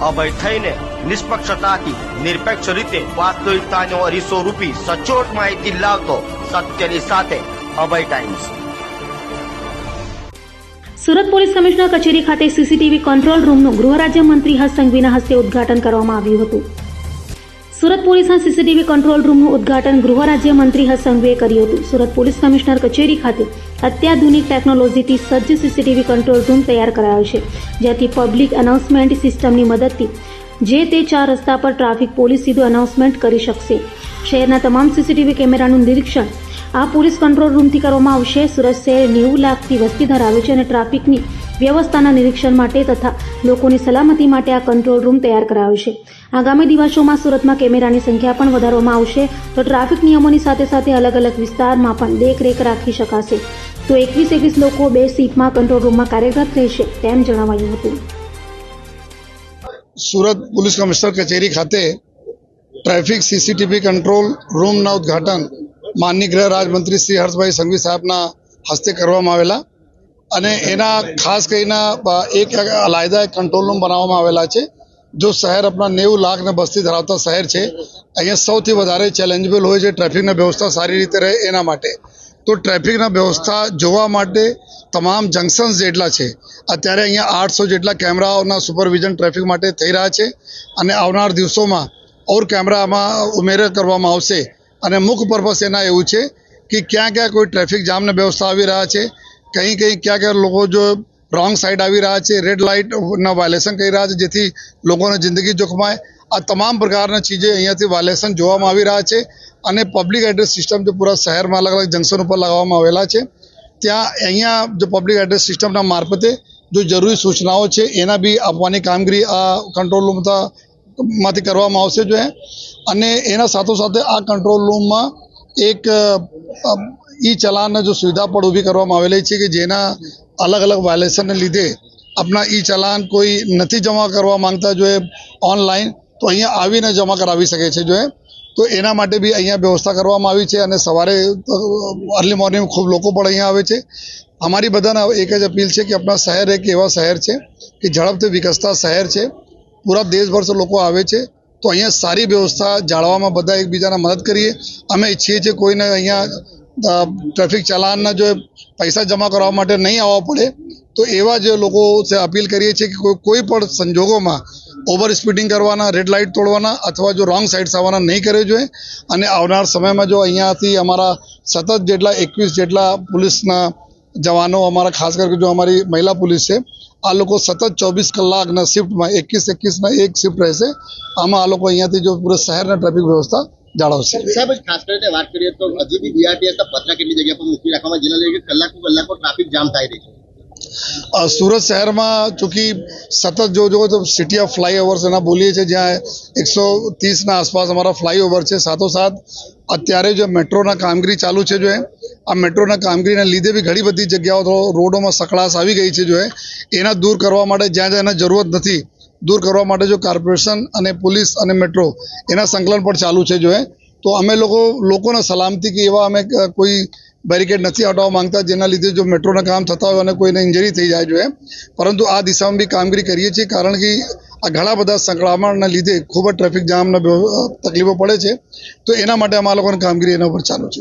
અભય થઈને નિષ્પક્ષતાથી, નિરપેક્ષ રીતે વાસ્તવિકતાનો અરીસો રૂપી સચોટ માહિતી લાવતો સત્યની સાથે Abhay Times Surat police commissioner કચેરી ખાતે સીસીટીવી કંટ્રોલ રૂમનું ગૃહ રાજ્યમંત્રી હર્ષ સંઘવીના હસ્તે ઉદ્ઘાટન કરવામાં આવ્યું હતું. સુરત પોલીસના સીસીટીવી કંટ્રોલ રૂમનું ઉદ્ઘાટન ગૃહ રાજ્યમંત્રી મંત્રી સંઘવીએ કર્યું હતું. સુરત પોલીસ કમિશનર કચેરી ખાતે અત્યાધુનિક ટેકનોલોજીથી સજ્જ સીસીટીવી કંટ્રોલ રૂમ તૈયાર કરાયો છે, જ્યાંથી પબ્લિક અનાઉન્સમેન્ટ સિસ્ટમની મદદથી જે તે ચાર રસ્તા પર ટ્રાફિક પોલીસ સીધું અનાઉન્સમેન્ટ કરી શકશે. શહેરના તમામ સીસીટીવી કેમેરાનું નિરીક્ષણ આ પોલીસ કંટ્રોલ રૂમથી કરવામાં આવશે. સુરત શહેર નેવું લાખથી વસ્તી ધરાવે છે અને ટ્રાફિકની વ્યવસ્થાના નિરીક્ષણ માટે તથા લોકોની સલામતી માટે આ કંટ્રોલ રૂમ તૈયાર કરાયો છે. આગામી દિવસોમાં સુરતમાં કેમેરાની સંખ્યા પણ વધારવામાં આવશે, તો ટ્રાફિક નિયમોની સાથે સાથે અલગ અલગ વિસ્તારમાં પણ દેખરેખ રાખી શકાશે. તો એકવીસ એકવીસ લોકો બે સીટમાં કંટ્રોલ રૂમમાં કાર્યરત રહેશે, તેમ જણાવાયું હતું. સુરત પોલીસ કમિશનર કચેરી ખાતે ટ્રાફિક સીસીટીવી કંટ્રોલ રૂમના ઉદ્ઘાટન માનની ગૃહ રાજમંત્રી શ્રી હર્ષભાઈ સંઘવી સાહેબના હસ્તે કરવામાં આવેલા. અને એના ખાસ કરીને એક અલાયદા એક કંટ્રોલ રૂમ બનાવવામાં આવેલા છે, જો શહેર આપણા નેવું લાખ ને બસ્તી ધરાવતા શહેર છે, અહીંયા સૌથી વધારે ચેલેન્જેબલ હોય છે ટ્રાફિકની વ્યવસ્થા સારી રીતે રહે એના માટે. તો ટ્રાફિકના વ્યવસ્થા જોવા માટે તમામ જંકશન્સ જેટલા છે, અત્યારે અહીંયા આઠસો જેટલા કેમેરાઓના સુપરવિઝન ટ્રાફિક માટે થઈ રહ્યા છે, અને આવનાર દિવસોમાં ઓર કેમેરામાં ઉમેરો કરવામાં આવશે. અને મુખ્ય પર્પસ એના એવું છે કે ક્યાં ક્યાં કોઈ ટ્રાફિક જામની વ્યવસ્થા આવી રહ્યા છે કहीं કઈ ક્યાં ક્યાં લોકો જો રોંગ સાઈડ આવી રહ્યા છે રેડ લાઇટના વાયલેશન કરી રહ્યા છે જેથી લોકોની જિંદગી જોખમાય આ તમામ પ્રકારના ચીજે અહીંયાથી વાયલેશન જોવામાં આવી રહ્યા છે અને પબ્લિક એડ્રેસ સિસ્ટમ જે પૂરા શહેરમાં અલગ અલગ જંકશન ઉપર લગાવવામાં આવેલા છે ત્યાં અહીંયા જો પબ્લિક એડ્રેસ સિસ્ટમના મારફતે જો જરૂરી સૂચનાઓ છે એના બી આપવાની કામગીરી આ કંટ્રોલ રૂમમાંથી કરવામાં આવશે જો અને એના સાથોસાથે આ કંટ્રોલ રૂમમાં એક ઈ ચલાનને જો સુવિધા પણ ઊભી કરવામાં આવેલી છે કે જેના અલગ અલગ વાયલેશનને લીધે આપણા ઈ ચલાન કોઈ નથી જમા કરવા માંગતા જો ઓનલાઈન તો અહીંયા આવીને જમા કરાવી શકે છે જો તો એના માટે બી અહીંયા વ્યવસ્થા કરવામાં આવી છે અને સવારે અર્લી મોર્નિંગ ખૂબ લોકો પણ અહીંયા આવે છે. અમારી બધાને એક જ અપીલ છે કે આપણા શહેર એક એવા શહેર છે કે ઝડપથી વિકસતા શહેર છે. પૂરા દેશભરથી લોકો આવે છે. તો અહીંયા સારી વ્યવસ્થા જાળવવામાં બધા એકબીજાને મદદ કરીએ. અમે ઈચ્છીએ છીએ કોઈને અહીંયા ટ્રાફિક ચલાનના જો પૈસા જમા કરવા માટે નહીં આવવા પડે, તો એવા જે લોકો અપીલ કરીએ છીએ કે કોઈ- પણ સંજોગોમાં ઓવર સ્પીડિંગ કરવાના રેડ લાઇટ તોડવાના અથવા જો રોંગ સાઇડ્સ આવવાના નહીં કરવો જોઈએ. અને આવનાર સમયમાં જો અહીંયાથી અમારા સતત જેટલા એકવીસ જેટલા પોલીસના જવાનો અમારા, ખાસ કરીને જો અમારી મહિલા પોલીસ છે, આ લોકો સતત ચોવીસ કલાકના શિફ્ટમાં એકવીસ એકવીસના એક શિફ્ટ રહેશે. આમાં આ લોકો અહીંયાથી જો પૂરા શહેરના ટ્રાફિક વ્યવસ્થા જાળવશે સાહેબ ખાસ કરીને વાત કરીએ તો હજુ બી બીઆરટીએસ પથરા કેટલી જગ્યા પર મૂકી રાખવામાં જેના લઈને કલાકો કલાકો ટ્રાફિક જામ થાય રહી છે. સુરત શહેરમાં ચૂંકી સતત જો જો તો સિટી ઓફ ફ્લાયઓવર્સ એના બોલીએ છીએ જ્યાં એકસો ત્રીસના આસપાસ અમારા ફ્લાયઓવર છે. સાથોસાથ અત્યારે જો મેટ્રોના કામગીરી ચાલુ છે જો આ મેટ્રોના કામગીરીના લીધે બી ઘણી બધી જગ્યાઓ રોડોમાં સકળાશ આવી ગઈ છે જો એના દૂર કરવા માટે જ્યાં જ્યાં એના જરૂરત નથી દૂર કરવા માટે જો કોર્પોરેશન અને પોલીસ અને મેટ્રો એના સંકલન પણ ચાલુ છે જો તો અમે લોકો લોકોને સલામતી કે એવા અમે કોઈ બેરિકેડ નથી હટાવવા માંગતા જેના લીધે જો મેટ્રોના કામ થતા હોય અને કોઈને ઇન્જરી થઈ જાય જોઈએ પરંતુ આ દિશામાં બી કામગીરી કરીએ છીએ કારણ કે આ ઘણા બધા સંકળામણના લીધે ખૂબ જ ટ્રાફિક જામના તકલીફો પડે છે. તો એના માટે અમારા લોકોની કામગીરી એના ઉપર ચાલુ છે